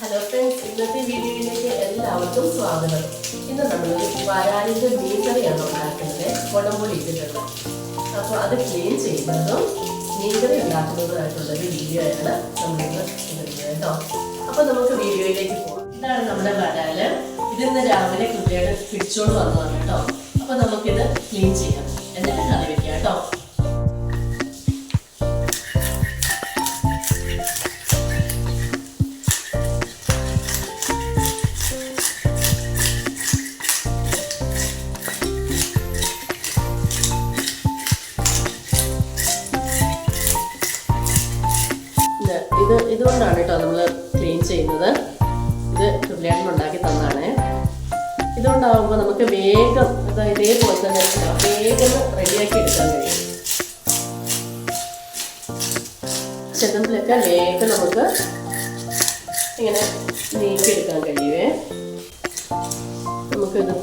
Hello friends ഇന്നത്തെ വീഡിയോയിലേക്ക് എല്ലാവർക്കും സ്വാഗതം. ഇന്ന് നമ്മൾ വരാലിന്റെ മീൻകറിയാണ് ഉണ്ടാക്കുന്നത്. കുടംപൊടി ഇട്ടിട്ടുള്ളത് അപ്പോൾ അത് ക്ലീൻ ചെയ്യുന്നതും മീൻകറി കറി ഒരു വീഡിയോ ആണ് നമ്മളിന്ന് ഇടുന്നത് കേട്ടോ. അപ്പോൾ നമുക്ക് വീഡിയോയിലേക്ക് പോകാം ഇതാണ് നമ്മുടെ വരാൽ. ഇതിന്ന് രാവിലെ കുട്ടിയുടെ പിടിച്ചോണ്ട് വന്നതാണ് കേട്ടോ. അപ്പോൾ നമുക്കിത് ക്ലീൻ ചെയ്യാം. എന്നിട്ട് ഇത് ഇത് ഇതുകൊണ്ടാണ് കേട്ടോ നമ്മൾ ക്ലീൻ ചെയ്യുന്നത്. ഇത് തുള്ളിയാട്ടം ഉണ്ടാക്കി തന്നാണ് ഇതുകൊണ്ടാവുമ്പോൾ നമുക്ക് വേഗം അതായത് ഇതേപോലെ തന്നെ വേഗം റെഡിയാക്കി എടുക്കാൻ കഴിയും. ചെതമ്പിലൊക്കെ വേഗം നമുക്ക് ഇങ്ങനെ നീക്കിയെടുക്കാൻ കഴിയുവേ. നമുക്കിത്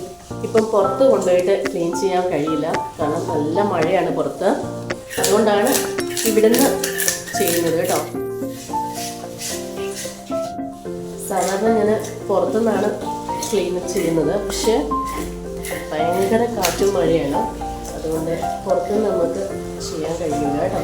ഇപ്പം പുറത്ത് കൊണ്ടുപോയിട്ട് ക്ലീൻ ചെയ്യാൻ കഴിയില്ല. കാരണം നല്ല മഴയാണ് പുറത്ത്. അതുകൊണ്ടാണ് ഇവിടുന്ന് ചെയ്യുന്നത് കേട്ടോ. സാധാരണ ഞാൻ പുറത്തുനിന്നാണ് ക്ലീൻ ചെയ്യുന്നത്. പക്ഷേ ഭയങ്കര കാറ്റും മഴയാണ്. അതുകൊണ്ട് പുറത്തുനിന്ന് നമുക്ക് ചെയ്യാൻ കഴിയില്ല കേട്ടോ.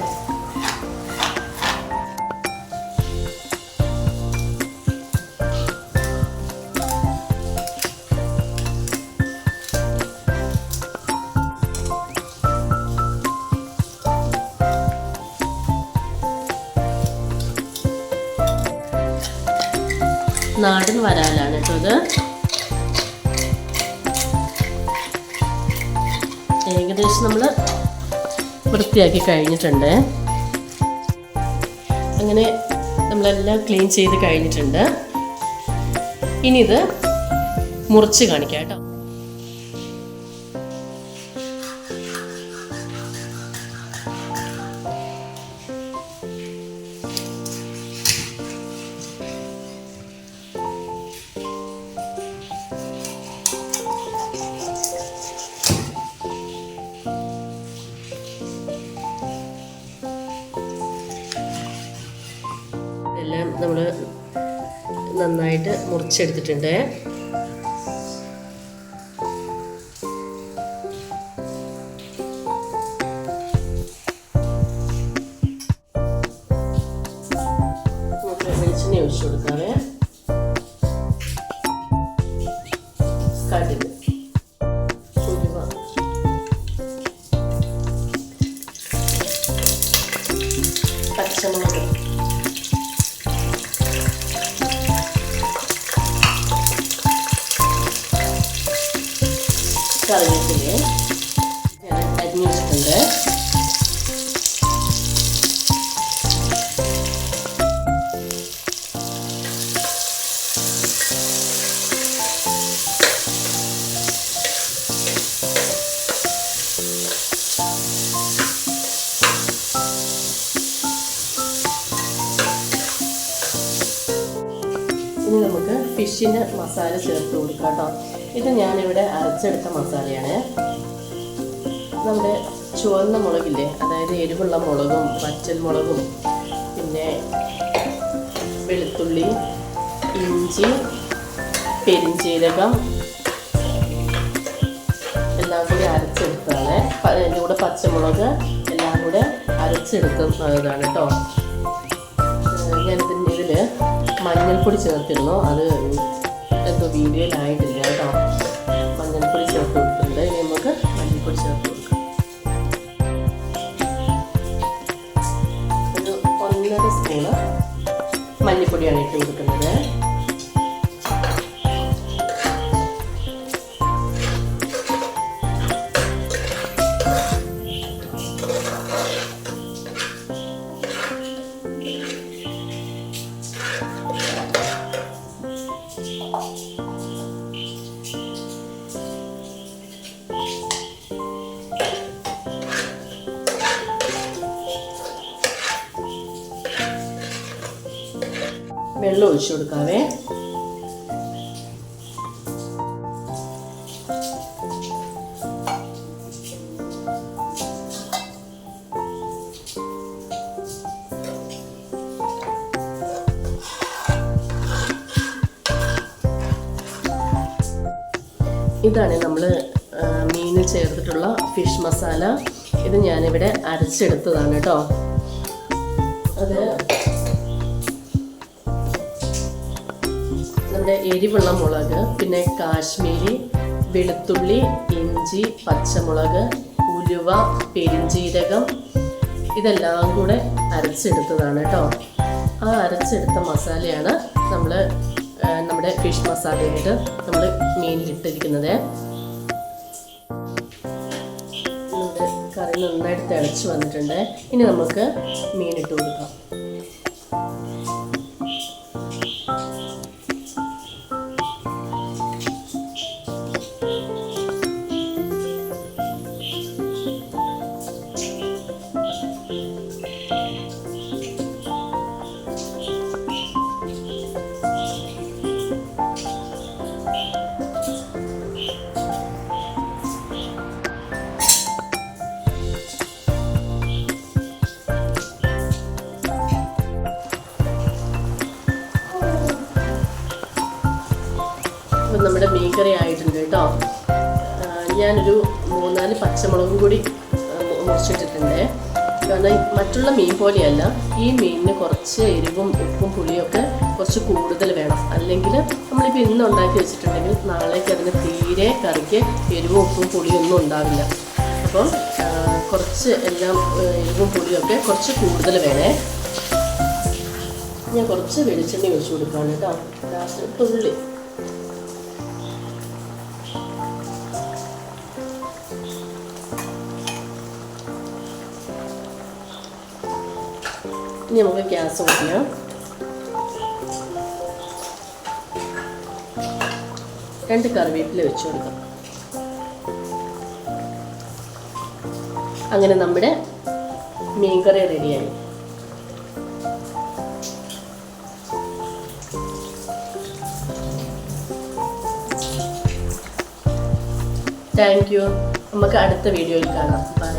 നാടൻ വരാലാണ് കേട്ടോ ഇത്. ഏകദേശം നമ്മൾ വൃത്തിയാക്കി കഴിഞ്ഞിട്ടുണ്ട്. അങ്ങനെ നമ്മളെല്ലാം ക്ലീൻ ചെയ്ത് കഴിഞ്ഞിട്ടുണ്ട്. ഇനി ഇത് മുറിച്ച് കാണിക്കാം കേട്ടോ നന്നായിട്ട് മുറിച്ചെടുത്തിട്ടുണ്ട്. കറിവേപ്പില ഞാൻ അരിഞ്ഞു വെച്ചിട്ടുണ്ട് ഇനി നമുക്ക് ഫിഷിന് മസാല ചേർത്ത് കൊടുക്കാം കേട്ടോ. ഇത് ഞാനിവിടെ അരച്ചെടുത്ത മസാലയാണ്. നമ്മുടെ ചുവന്ന മുളകില്ലേ അതായത് എരിവുള്ള മുളകും പച്ചൽ മുളകും പിന്നെ വെളുത്തുള്ളി ഇഞ്ചി പെരിഞ്ചീരകം എല്ലാം കൂടി അരച്ചെടുത്താണ് അതിന്റെ കൂടെ പച്ചമുളക് എല്ലാം കൂടെ അരച്ചെടുക്കുന്നതാണ് കേട്ടോ. ഞാൻ ഇതിൽ മഞ്ഞൾപ്പൊടി ചേർത്തിരുന്നു. അത് എന്തോ വീഡിയോയിലായിട്ടില്ല കേട്ടോ. മഞ്ഞൾപ്പൊടി ചേർത്ത് കൊടുത്തിട്ടുണ്ട്. ഇനി നമുക്ക് മഞ്ഞൾപ്പൊടി ചേർത്ത് കൊടുക്കാം. ഒരു ഒന്നര സ്പൂണ് മല്ലിപ്പൊടിയാണ് ഇട്ട് കൊടുക്കുന്നത്. വെള്ളം ഒഴിച്ചു കൊടുക്കാവേ. ഇതാണ് നമ്മൾ മീനിൽ ചേർത്തിട്ടുള്ള ഫിഷ് മസാല. ഇത് ഞാനിവിടെ അരച്ചെടുത്തതാണ് കേട്ടോ. അത് നമ്മുടെ എരിവുള്ള മുളക് പിന്നെ കാശ്മീരി വെളുത്തുള്ളി ഇഞ്ചി പച്ചമുളക് ഉലുവ പെരിഞ്ചീരകം ഇതെല്ലാം കൂടെ അരച്ചെടുത്തതാണ് കേട്ടോ. ആ അരച്ചെടുത്ത മസാലയാണ് നമ്മൾ നമ്മുടെ ഫിഷ് മസാലയായിട്ട് നമ്മൾ മീനിലിട്ടിരിക്കുന്നത്. കറി നന്നായിട്ട് തിളച്ച് വന്നിട്ടുണ്ട്. ഇനി നമുക്ക് മീനിട്ട് കൊടുക്കാം. നമ്മുടെ മീൻകറി ആയിട്ടുണ്ട് കേട്ടോ. ഞാനൊരു മൂന്നാൽ പച്ചമുളകും കൂടി മുറിച്ചിട്ടിട്ടുണ്ട്. കാരണം മറ്റുള്ള മീൻ പോലെയല്ല ഈ മീനിന് കുറച്ച് എരിവും ഉപ്പും പുളിയൊക്കെ കുറച്ച് കൂടുതൽ വേണം. അല്ലെങ്കിൽ നമ്മളിപ്പോൾ ഇന്ന് ഉണ്ടാക്കി വെച്ചിട്ടുണ്ടെങ്കിൽ നാളേക്ക് അതിന് തീരെ കറിക്ക് എരിവും ഉപ്പും പുളിയൊന്നും ഉണ്ടാവില്ല. അപ്പം കുറച്ച് എല്ലാം എരിവും പുളിയൊക്കെ കുറച്ച് കൂടുതൽ വേണേ. ഞാൻ കുറച്ച് വെളിച്ചെണ്ണ ഒഴിച്ചു കൊടുക്കുകയാണ് കേട്ടോ. ലാസ്റ്റ് തുള്ളി. ഇനി നമുക്ക് ഗ്യാസ് ഓഫ് ചെയ്യാം രണ്ട് കറിവേപ്പില വെച്ച് കൊടുക്കാം അങ്ങനെ നമ്മുടെ മീൻകറി റെഡിയായി താങ്ക് യു നമുക്ക് അടുത്ത വീഡിയോയിൽ കാണാം. ബൈ